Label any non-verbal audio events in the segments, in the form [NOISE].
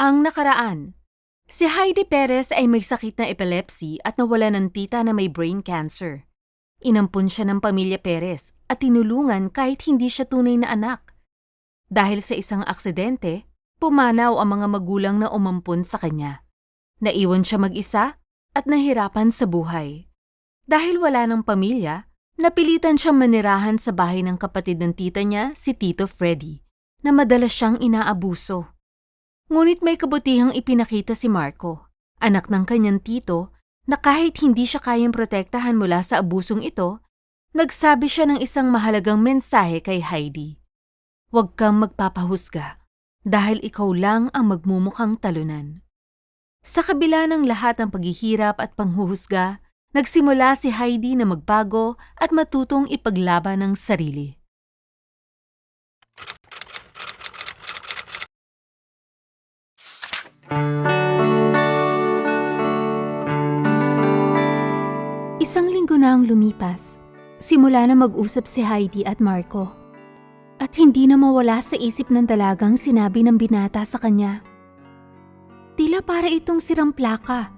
Ang nakaraan. Si Heidi Perez ay may sakit na epilepsy at nawala ng tita na may brain cancer. Inampun siya ng pamilya Perez at tinulungan kahit hindi siya tunay na anak. Dahil sa isang aksidente, pumanaw ang mga magulang na umampun sa kanya. Naiwan siya mag-isa at nahirapan sa buhay. Dahil wala ng pamilya, napilitan siyang manirahan sa bahay ng kapatid ng tita niya, si Tito Freddy, na madalas siyang inaabuso. Ngunit may kabutihang ipinakita si Marco, anak ng kanyang tito, na kahit hindi siya kayang protektahan mula sa abusong ito, nagsabi siya ng isang mahalagang mensahe kay Heidi. Huwag kang magpapahusga dahil ikaw lang ang magmumukhang talunan. Sa kabila ng lahat ng paghihirap at panghuhusga, nagsimula si Heidi na magbago at matutong ipaglaban ng sarili. Isang linggo na ang lumipas. Simula na mag-usap si Heidi at Marco. At hindi na mawala sa isip ng dalagang sinabi ng binata sa kanya. Tila para itong sirang plaka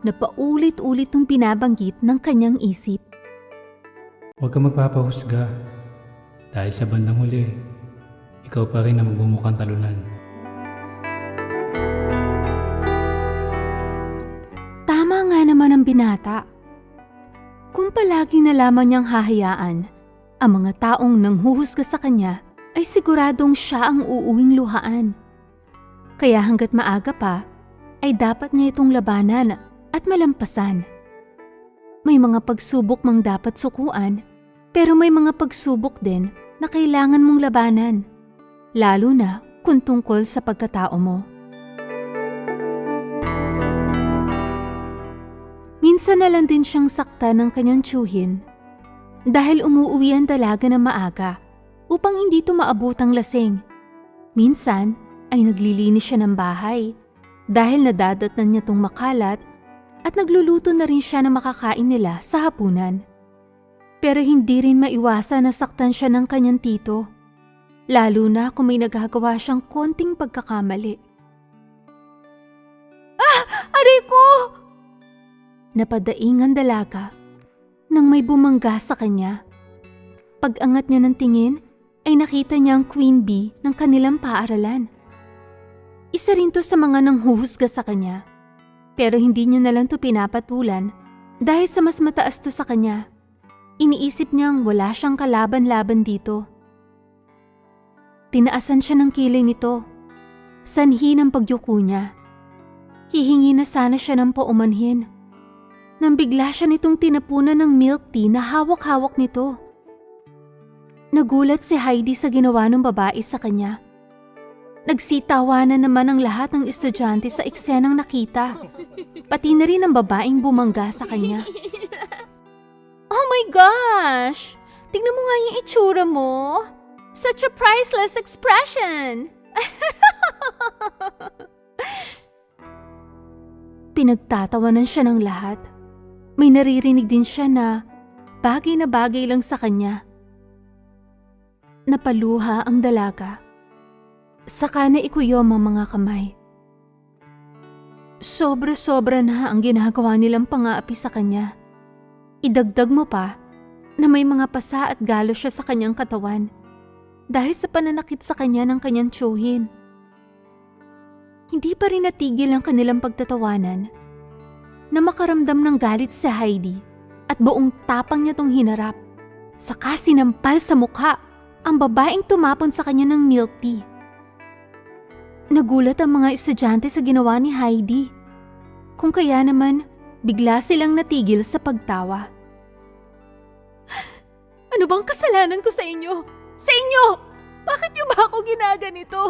na paulit-ulit itong binabanggit ng kanyang isip. Huwag kang magpapahusga. Dahil sa bandang huli, ikaw pa rin ang magbumukhang talunan. Binata. Kung palagi na lamang niyang hahayaan, ang mga taong nanghuhusga sa kanya ay siguradong siya ang uuwing luhaan. Kaya hanggat maaga pa, ay dapat niya itong labanan at malampasan. May mga pagsubok mang dapat sukuan, pero may mga pagsubok din na kailangan mong labanan. Lalo na kung tungkol sa pagkatao mo. Minsan na lang din siyang sakta ng kanyang tsuhin dahil umuuwi ang dalaga na maaga upang hindi ito maabotang lasing. Minsan ay naglilinis siya ng bahay dahil nadadatnan niya tong makalat at nagluluto na rin siya na makakain nila sa hapunan. Pero hindi rin maiwasan na saktan siya ng kanyang tito, lalo na kung may nagagawa siyang konting pagkakamali. Ah! Aray ko! Napadaing ang dalaga nang may bumangga sa kanya. Pag-angat niya ng tingin, ay nakita niya ang queen bee ng kanilang paaralan. Isa rin to sa mga nanghuhusga sa kanya. Pero hindi niya na lang to pinapatulan dahil sa mas mataas to sa kanya. Iniisip niyang wala siyang kalaban-laban dito. Tinaasan siya ng kilay nito. Sanhi ng pagyuko niya. Hihingi na sana siya ng paumanhin nang bigla siya nitong tinapunan ng milk tea na hawak-hawak nito. Nagulat si Heidi sa ginawa ng babae sa kanya. Nagsitawanan naman ang lahat ng estudyante sa eksenang nakita, pati na rin ang babaeng bumangga sa kanya. [LAUGHS] Oh my gosh! Tignan mo nga yung itsura mo! Such a priceless expression! [LAUGHS] Pinagtatawanan siya ng lahat. May naririnig din siya na bagay na bagay lang sa kanya. Napaluha ang dalaga. Saka na ikuyom ang mga kamay. Sobra-sobra na ang ginagawa nilang pang-aapi sa kanya. Idagdag mo pa na may mga pasa at galo siya sa kanyang katawan dahil sa pananakit sa kanya ng kanyang tsuhin. Hindi pa rin natigil ang kanilang pagtatawanan na makaramdam ng galit si Heidi at buong tapang niya tong hinarap. Saka sinampal sa mukha ang babaeng tumapon sa kanya ng milk tea. Nagulat ang mga estudyante sa ginawa ni Heidi. Kung kaya naman, bigla silang natigil sa pagtawa. [SIGHS] Ano bang kasalanan ko sa inyo? Sa inyo! Bakit niyo ba ako ginaganito?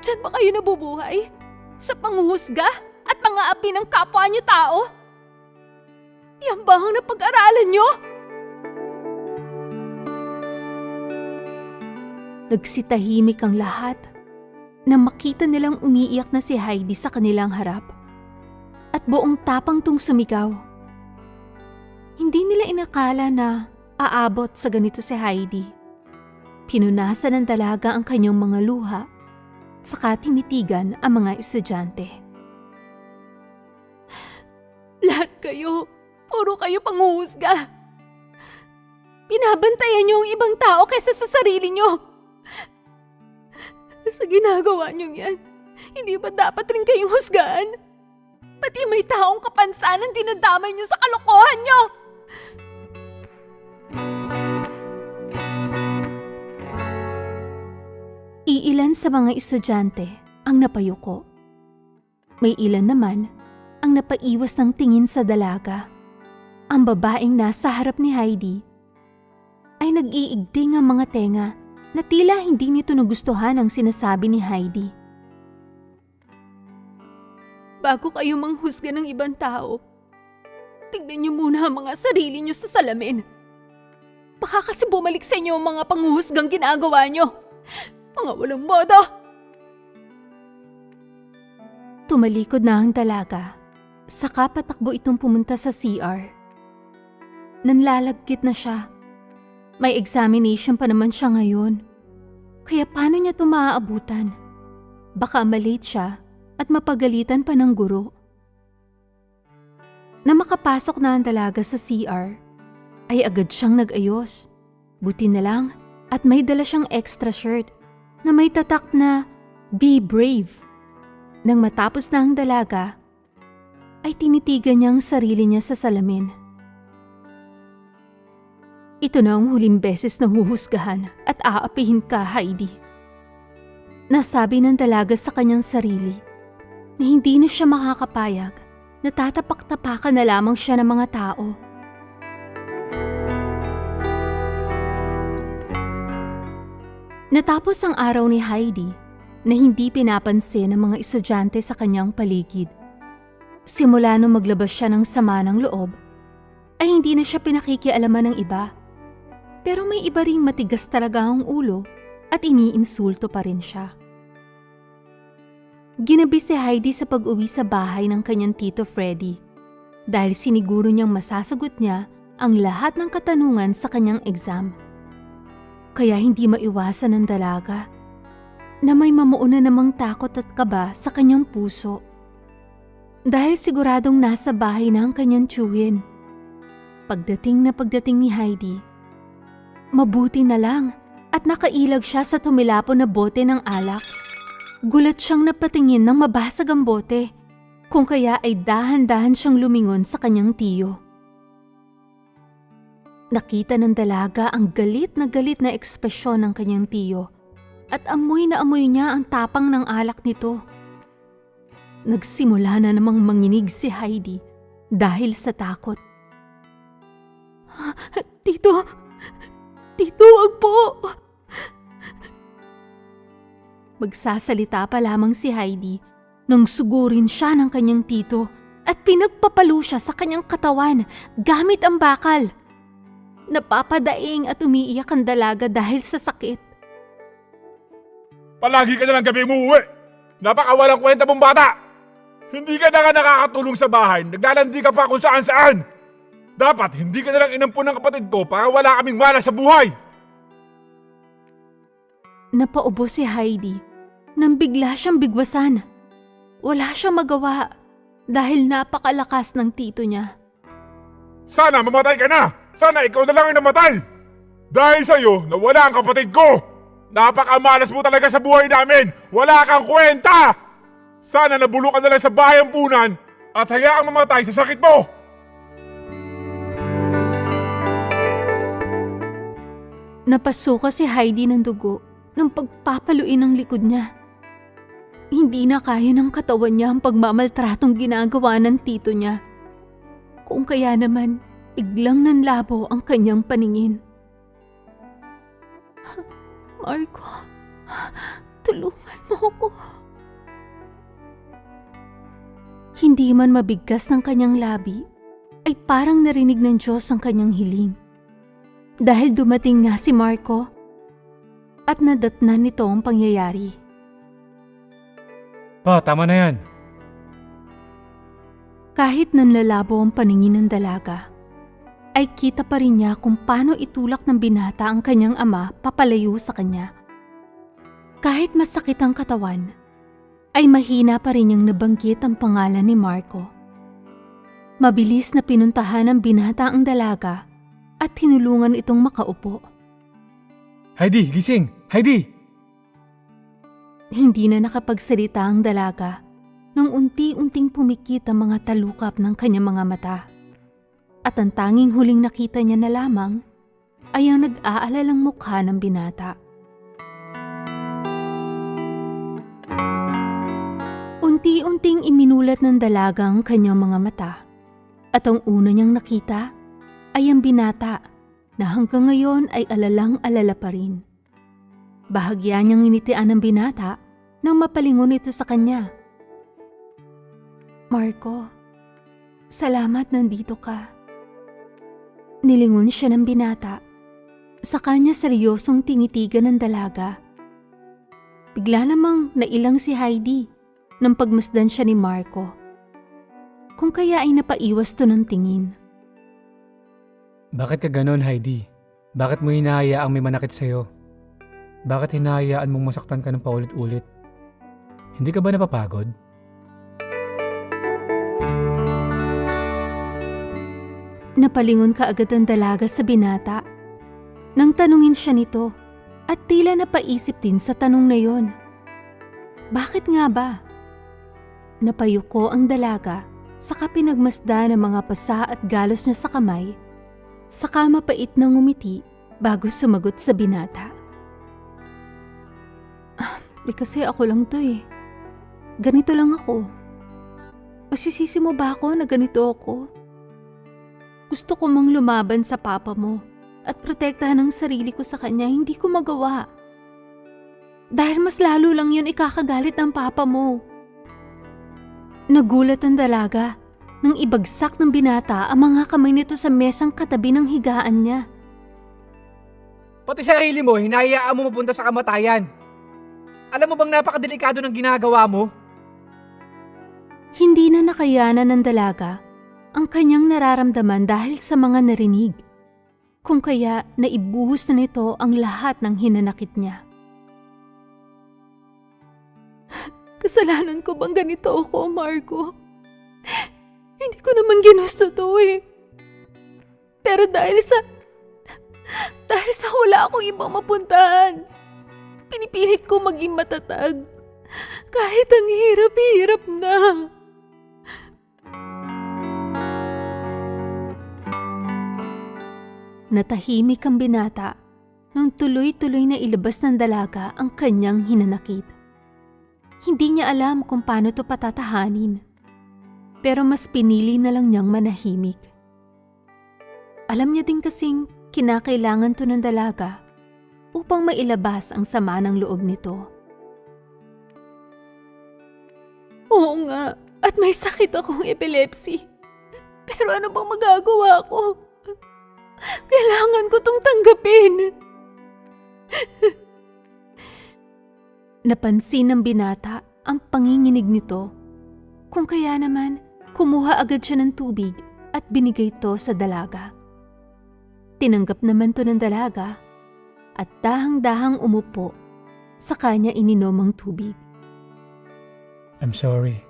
Diyan ba kayo nabubuhay? Sa panguhusga at pang-aapi ng kapwa niyo tao? Yan ba ang napag-aralan niyo? Nagsitahimik ang lahat nang makita nilang umiiyak na si Heidi sa kanilang harap. At buong tapang tung sumigaw. Hindi nila inakala na aabot sa ganito si Heidi. Pinunasan ng dalaga ang kanyang mga luha Saka tinitigan ang mga estudyante. Lahat kayo, puro kayo panghuhusga. Binabantayan niyo ang ibang tao kaysa sa sarili niyo. Sa ginagawa niyo yan, hindi ba dapat rin kayong husgahan? Pati may taong kapansanan dinadamay niyo sa kalokohan niyo! Iilan sa mga estudyante ang napayuko. May ilan naman ang napaiwas ng tingin sa dalaga. Ang babaeng nasa harap ni Heidi ay nag-iigting ang mga tenga na tila hindi nito nagustuhan ang sinasabi ni Heidi. Bago kayo manghusga ng ibang tao, tignan niyo muna ang mga sarili niyo sa salamin. Baka kasi bumalik sa inyo ang mga panghuhusgang ginagawa niyo. Mga walang modo! Tumalikod na ang dalaga. Saka patakbo itong pumunta sa CR. Nanlalagkit na siya. May examination pa naman siya ngayon. Kaya paano niya ito maaabutan? Baka malate siya at mapagalitan pa ng guro. Na makapasok na ang dalaga sa CR, ay agad siyang nag-ayos. Buti na lang at may dala siyang extra shirt na may tatak na Be Brave. Nang matapos na ang dalaga, ay tinitigan niya ang sarili niya sa salamin. Ito na ang huling beses na huhusgahan at aapihin ka, Heidi. Nasabi ng dalaga sa kanyang sarili na hindi na siya makakapayag na tatapak-tapakan na lamang siya ng mga tao. Natapos ang araw ni Heidi na hindi pinapansin ng mga estudyante sa kanyang paligid. Simula nung maglabas siya ng sama ng loob, ay hindi na siya pinakikialaman ng iba. Pero may iba ring matigas talaga ang ulo at iniinsulto pa rin siya. Ginabi si Heidi sa pag-uwi sa bahay ng kanyang tito Freddy dahil siniguro niyang masasagot niya ang lahat ng katanungan sa kanyang exam. Kaya hindi maiwasan ng dalaga na may mamuuna namang takot at kaba sa kanyang puso. Dahil siguradong nasa bahay na ang kanyang tiyuhin. Pagdating na pagdating ni Heidi, mabuti na lang at nakailag siya sa tumilapon na bote ng alak. Gulat siyang napatingin ng mabasag ang bote, kung kaya ay dahan-dahan siyang lumingon sa kanyang tiyo. Nakita ng dalaga ang galit na galit na ekspresyon ng kanyang tiyo at amoy na amoy niya ang tapang ng alak nito. Nagsimula na namang manginig si Heidi dahil sa takot. Tito! Tito, wag po! Magsasalita pa lamang si Heidi nang sugurin siya ng kanyang tito at pinagpapalo siya sa kanyang katawan gamit ang bakal. Napapadaing at umiiyak ang dalaga dahil sa sakit. Palagi ka na lang gabi umuwi. Napakawalang kwenta mong bata. Hindi ka na nga nakakatulong sa bahay. Naglalandi ka pa kung saan saan. Dapat hindi ka na lang inampun ng kapatid ko para wala kaming mana sa buhay. Napaubo si Heidi nang bigla siyang bigwasan. Wala siyang magawa dahil napakalakas ng tito niya. Sana mamatay ka na. Sana ikaw na lang ang namatay. Dahil sa'yo, nawala ang kapatid ko. Napakamalas mo talaga sa buhay namin. Wala kang kwenta. Sana nabulok ka na lang sa bahay ang punan at hayaang mamatay sa sakit mo. Napasuka si Heidi ng dugo ng pagpapaluin ng likod niya. Hindi na kaya ng katawan niya ang pagmamaltratong ginagawa ng tito niya. Kung kaya naman, biglang nanlabo ang kanyang paningin. Marco, tulungan mo ako. Hindi man mabigkas ng kanyang labi, ay parang narinig ng Diyos ang kanyang hiling. Dahil dumating nga si Marco at nadatnan nito ang pangyayari. Pa, tama na yan. Kahit nanlalabo ang paningin ng dalaga, ay kita pa rin niya kung paano itulak ng binata ang kanyang ama papalayo sa kanya. Kahit masakit ang katawan, ay mahina pa rin niyang nabanggit ang pangalan ni Marco. Mabilis na pinuntahan ng binata ang dalaga at tinulungan itong makaupo. Heidi, gising! Heidi! Hindi na nakapagsalita ang dalaga nang unti-unting pumikit ang mga talukap ng kanyang mga mata. At ang tanging huling nakita niya na lamang ay ang nag-aalalang mukha ng binata. Unti-unting iminulat ng dalaga ang kanyang mga mata. At ang una niyang nakita ay ang binata na hanggang ngayon ay alalang-alala pa rin. Bahagya niyang initian ng binata nang mapalingon ito sa kanya. Marco, salamat nandito ka. Nilingon siya ng binata. Sa kanya seryosong tinitigan ng dalaga. Bigla namang nailang si Heidi nang pagmasdan siya ni Marco. Kung kaya ay napaiwas to ng tingin. Bakit ka ganon, Heidi? Bakit mo hinahayaang may manakit sa'yo? Bakit hinahayaan mong masaktan ka ng paulit-ulit? Hindi ka ba napapagod? Napalingon ka agad ang dalaga sa binata. Nang tanungin siya nito at tila napaisip din sa tanong na yon. Bakit nga ba? Napayuko ang dalaga saka pinagmasda ng mga pasa at galos niya sa kamay saka mapait na ngumiti bago sumagot sa binata. Ah, di kasi ako lang to eh. Ganito lang ako. Masisisi mo ba ako na ganito ako? Gusto ko mang lumaban sa papa mo at protektahan ang sarili ko sa kanya, hindi ko magawa. Dahil mas lalo lang yun ikakagalit ng papa mo. Nagulat ang dalaga nang ibagsak ng binata ang mga kamay nito sa mesang katabi ng higaan niya. Pati sarili mo, hinahayaan mo mapunta sa kamatayan. Alam mo bang napakadelikado ng ginagawa mo? Hindi na nakayanan ng dalaga ang kanyang nararamdaman dahil sa mga narinig. Kung kaya naibuhos na nito ang lahat ng hinanakit niya. Kasalanan ko bang ganito ako, Marco? Hindi ko naman ginusto to eh. Pero dahil sa... Dahil sa wala akong ibang mapuntahan, pinipilit ko maging matatag. Kahit ang hirap-hirap na. Natahimik ang binata nang tuloy-tuloy na ilabas ng dalaga ang kanyang hinanakit. Hindi niya alam kung paano to patatahanin, pero mas pinili na lang niyang manahimik. Alam niya din kasing kinakailangan to ng dalaga upang mailabas ang sama ng loob nito. Oo nga, at may sakit akong epilepsy. Pero ano bang magagawa ko? Kailangan ko tong tanggapin. [LAUGHS] Napansin ng binata ang panginginig nito. Kung kaya naman, kumuha agad siya ng tubig at binigay ito sa dalaga. Tinanggap naman to ng dalaga at dahang-dahang umupo sa kanya ininom ang tubig. I'm sorry.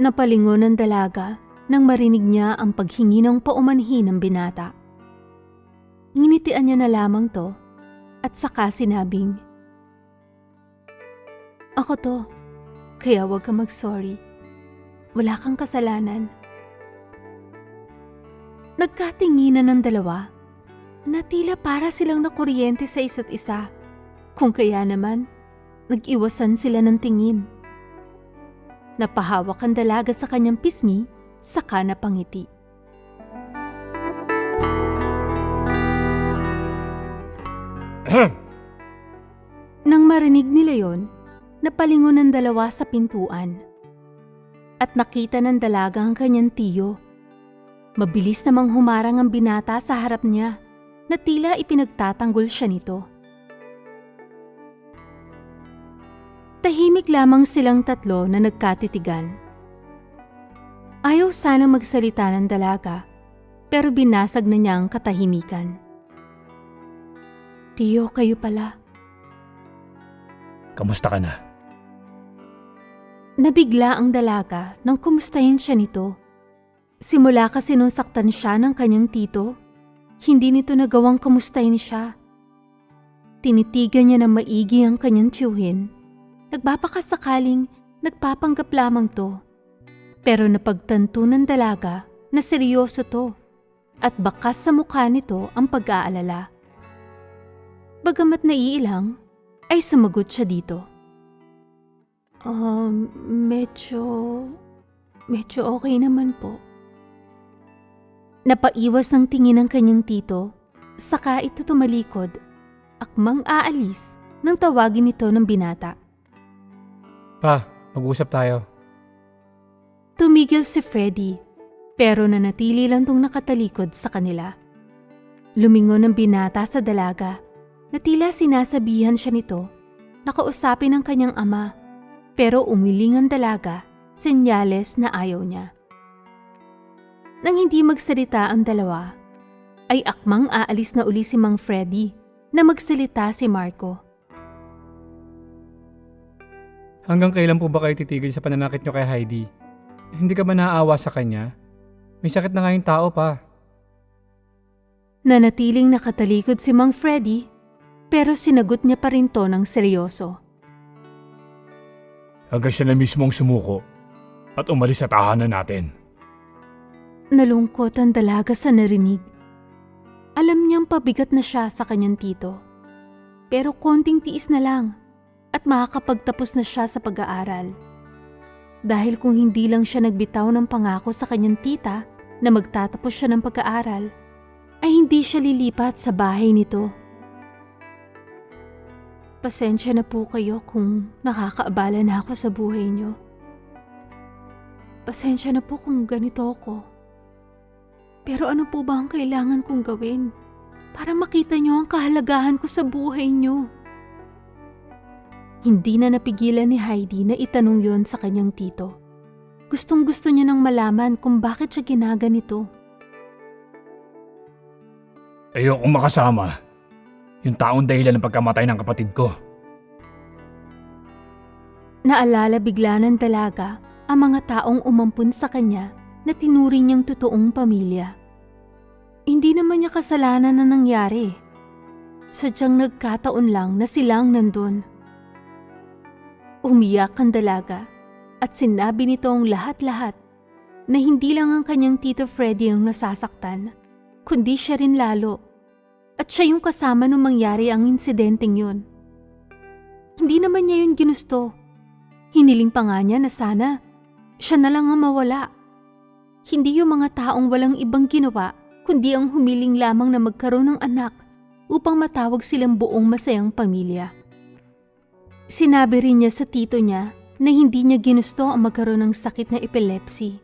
Napalingon ng dalaga nang marinig niya ang paghingi ng paumanhin ng binata. Nginitian niya na lamang to at saka sinabing, Ako to, kaya huwag ka mag-sorry. Wala kang kasalanan. Nagkatinginan ng dalawa na tila para silang nakuryente sa isa't isa. Kung kaya naman, nag-iwasan sila ng tingin. Napahawak ang dalaga sa kanyang pisngi, saka napangiti. [CLEARS THROAT] Nang marinig nila yon, napalingon ng dalawa sa pintuan. At nakita ng dalaga ang kanyang tiyo. Mabilis namang humarang ang binata sa harap niya na tila ipinagtatanggol siya nito. Tahimik lamang silang tatlo na nagkatitigan. Ayaw sana magsalita ng dalaga, pero binasag na niya ang katahimikan. Tiyo, kayo pala. Kamusta ka na? Nabigla ang dalaga nang kumustahin siya nito. Simula kasi nung saktan siya ng kanyang tito, hindi nito nagawang kamustahin siya. Tinitigan niya ng maigi ang kanyang tiyuhin. Nagbapakasakaling nagpapanggap lamang to. Pero napagtanto ng dalaga na seryoso to at bakas sa mukha nito ang pag-aalala. Bagamat naiilang, ay sumagot siya dito. Um, medyo... medyo okay naman po. Napaiwas ng tingin ng kanyang tito, saka ito tumalikod, akmang aalis nang tawagin ito ng binata. Pa, mag-usap tayo. Tumigil si Freddy, pero nanatili lang tong nakatalikod sa kanila. Lumingon ang binata sa dalaga na tila sinasabihan siya nito na kausapin ang kanyang ama, pero umiling ang dalaga, senyales na ayaw niya. Nang hindi magsalita ang dalawa, ay akmang aalis na uli si Mang Freddy na magsalita si Marco. Hanggang kailan po ba kayo titigil sa pananakit nyo kay Heidi? Hindi ka ba naaawa sa kanya? May sakit na nga yung tao pa. Nanatiling nakatalikod si Mang Freddy, pero sinagot niya pa rin to ng seryoso. Hanggang siya na mismo ang sumuko at umalis sa tahanan natin. Nalungkot ang dalaga sa narinig. Alam niyang pabigat na siya sa kanyang tito. Pero konting tiis na lang at makakapagtapos na siya sa pag-aaral. Dahil kung hindi lang siya nagbitaw ng pangako sa kanyang tita na magtatapos siya ng pag-aaral, ay hindi siya lilipat sa bahay nito. Pasensya na po kayo kung nakakaabala na ako sa buhay niyo. Pasensya na po kung ganito ako. Pero ano po ba ang kailangan kong gawin para makita niyo ang kahalagahan ko sa buhay niyo? Hindi na napigilan ni Heidi na itanong yon sa kanyang tito. Gustong gusto niya nang malaman kung bakit siya ginaganito. Ayokong makasama. Yung taong dahilan ng pagkamatay ng kapatid ko. Naalala bigla ng dalaga ang mga taong umampun sa kanya na tinuring niyang totoong pamilya. Hindi naman niya kasalanan na nangyari. Sadyang nagkataon lang na silang nandun. Umiyak ang dalaga at sinabi nito ang lahat-lahat na hindi lang ang kanyang tito Freddy ang nasasaktan, kundi siya rin lalo. At siya yung kasama nung mangyari ang insidenteng yun. Hindi naman niya yun ginusto. Hiniling pa nga niya na sana siya na lang ang mawala. Hindi yung mga taong walang ibang ginawa kundi ang humiling lamang na magkaroon ng anak upang matawag silang buong masayang pamilya. Sinabi rin niya sa tito niya na hindi niya ginusto ang magkaroon ng sakit na epilepsy.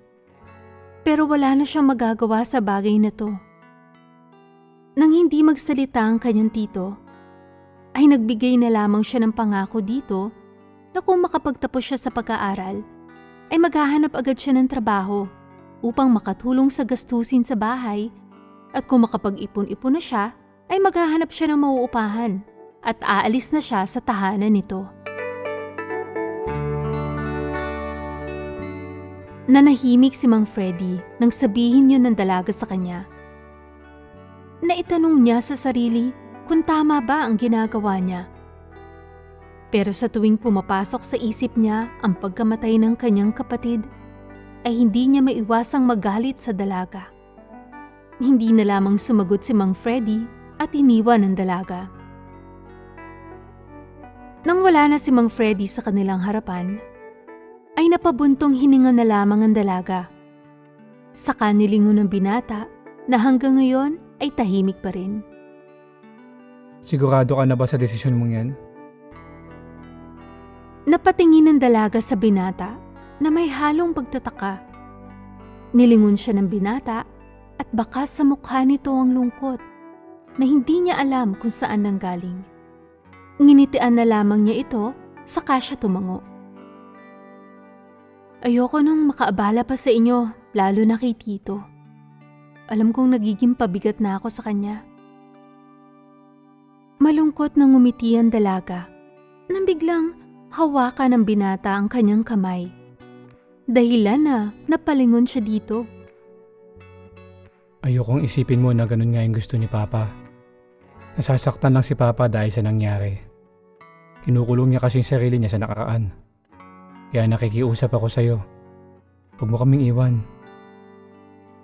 Pero wala na siyang magagawa sa bagay na to. Nang hindi magsalita ang kanyang tito, ay nagbigay na lamang siya ng pangako dito na kung makapagtapos siya sa pag-aaral, ay maghahanap agad siya ng trabaho upang makatulong sa gastusin sa bahay at kung makapag-ipon-ipon na siya, ay maghahanap siya ng mauupahan at aalis na siya sa tahanan nito. Nanahimik si Mang Freddy nang sabihin yun ng dalaga sa kanya. Naitanong niya sa sarili kung tama ba ang ginagawa niya. Pero sa tuwing pumapasok sa isip niya ang pagkamatay ng kanyang kapatid, ay hindi niya maiwasang magalit sa dalaga. Hindi na lamang sumagot si Mang Freddy at iniwan ang dalaga. Nang wala na si Mang Freddy sa kanilang harapan, ay napabuntong hininga na lamang ang dalaga. Sa kanilingon ng binata na hanggang ngayon ay tahimik pa rin. Sigurado ka na ba sa desisyon mong yan? Napatingin ng dalaga sa binata na may halong pagtataka. Nilingon siya ng binata at bakas sa mukha nito ang lungkot na hindi niya alam kung saan nanggaling. Nginitian na lamang niya ito saka siya tumango. Ayoko nang makaabala pa sa inyo, lalo na kay Tito. Alam kong nagiging pabigat na ako sa kanya. Malungkot nang ngumiti ang dalaga nang biglang hawakan ng binata ang kanyang kamay. Dahilan na napalingon siya dito. Ayokong isipin mo na ganun nga yung gusto ni Papa. Nasasaktan lang si Papa dahil sa nangyari. Kinukulong niya kasi yung sarili niya sa nakaraan. Kaya nakikiusap ako sa'yo. Huwag mo kaming iwan.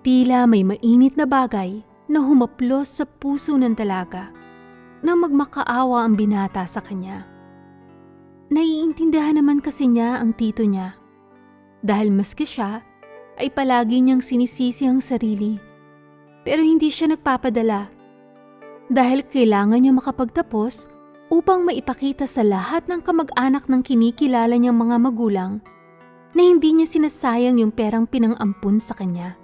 Tila may mainit na bagay na humaplos sa puso ng dalaga na magmakaawa ang binata sa kanya. Naiintindihan naman kasi niya ang tito niya. Dahil maski siya ay palagi niyang sinisisi ang sarili. Pero hindi siya nagpapadala. Dahil kailangan niya makapagtapos upang maipakita sa lahat ng kamag-anak ng kinikilala niyang mga magulang na hindi niya sinasayang yung perang pinang-ampun sa kanya.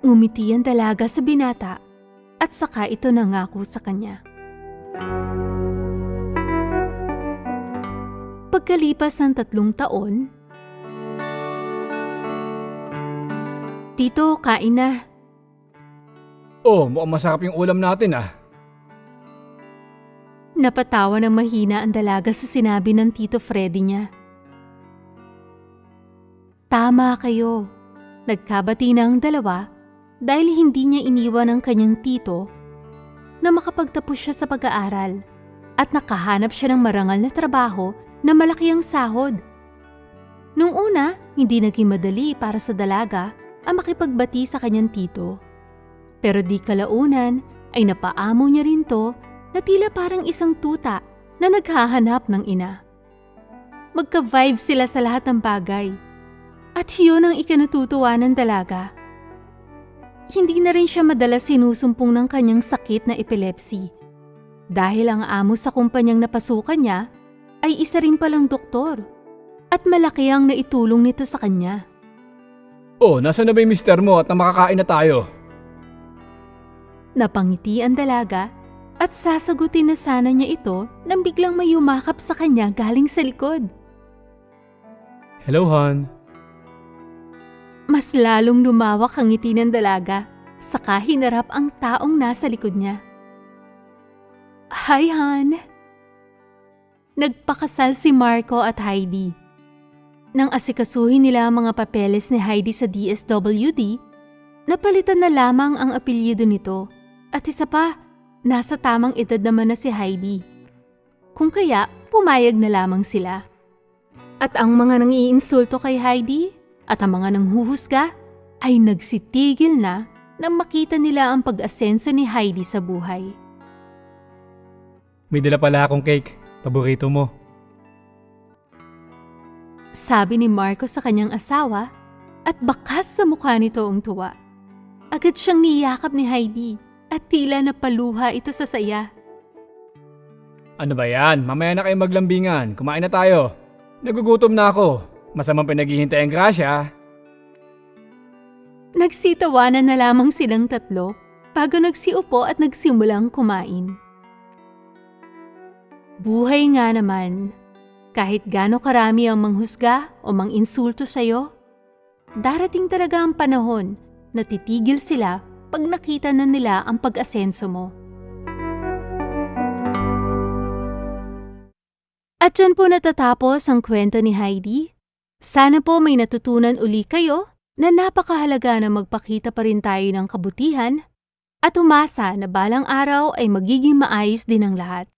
Ngumiti ang dalaga sa binata at saka ito nangako sa kanya. Pagkalipas ng tatlong taon, Tito, kain na. Oh, mukhang masarap yung ulam natin ah. Napatawa ng mahina ang dalaga sa sinabi ng Tito Freddy niya. Tama kayo. Nagkabati na ang dalawa dahil hindi niya iniwan ang kanyang tito na makapagtapos siya sa pag-aaral at nakahanap siya ng marangal na trabaho na malaki ang sahod. Nung una, hindi naging madali para sa dalaga ang makipagbati sa kanyang tito. Pero di kalaunan ay napaamo niya rin to na tila parang isang tuta na naghahanap ng ina. Magka-vibe sila sa lahat ng bagay. At yun ang ikinatutuwa ng dalaga. Hindi na rin siya madalas sinusumpong ng kanyang sakit na epilepsy. Dahil ang amo sa kumpanyang napasukan niya ay isa rin palang doktor. At malaki ang naitulong nito sa kanya. Oh, nasa na ba yung mister mo at na makakain na tayo? Napangiti ang dalaga at sasagutin na sana niya ito nang biglang may yumakap sa kanya galing sa likod. Hello, Han. Mas lalong lumawak ang ngiti ng dalaga, saka hinarap ang taong nasa likod niya. Hi, Han! Nagpakasal si Marco at Heidi. Nang asikasuhin nila ang mga papeles ni Heidi sa DSWD, napalitan na lamang ang apelyido nito. At isa pa, nasa tamang edad naman na si Heidi. Kung kaya, pumayag na lamang sila. At ang mga nangiinsulto kay Heidi at ang mga nanghuhusga ay nagsitigil na nang makita nila ang pag-asenso ni Heidi sa buhay. May dala pala akong cake. Paborito mo. Sabi ni Marco sa kanyang asawa at bakas sa mukha nito ang tuwa. Agad siyang niyakap ni Heidi at tila napaluha ito sa saya. Ano ba yan? Mamaya na kayo maglambingan. Kumain na tayo. Nagugutom na ako. Masamang pinaghihintay ang grasya. Nagsitawanan na lamang silang tatlo bago nagsiupo at nagsimulang kumain. Buhay nga naman, kahit gaano karami ang manghusga o manginsulto sa'yo, darating talaga ang panahon na titigil sila pag nakita na nila ang pag-asenso mo. At dyan po natatapos ang kwento ni Heidi. Sana po may natutunan uli kayo na napakahalaga na magpakita pa rin tayo ng kabutihan at umasa na balang araw ay magiging maayos din ang lahat.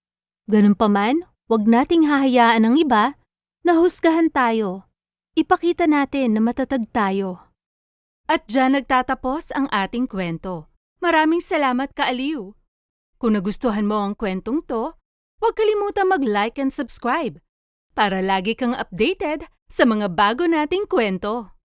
Ganun pa man, huwag nating hahayaan ng iba na husgahan tayo. Ipakita natin na matatag tayo. At dyan nagtatapos ang ating kwento. Maraming salamat kaaliw. Kung nagustuhan mo ang kwentong to, huwag kalimutan mag-like and subscribe para lagi kang updated sa mga bago nating kwento.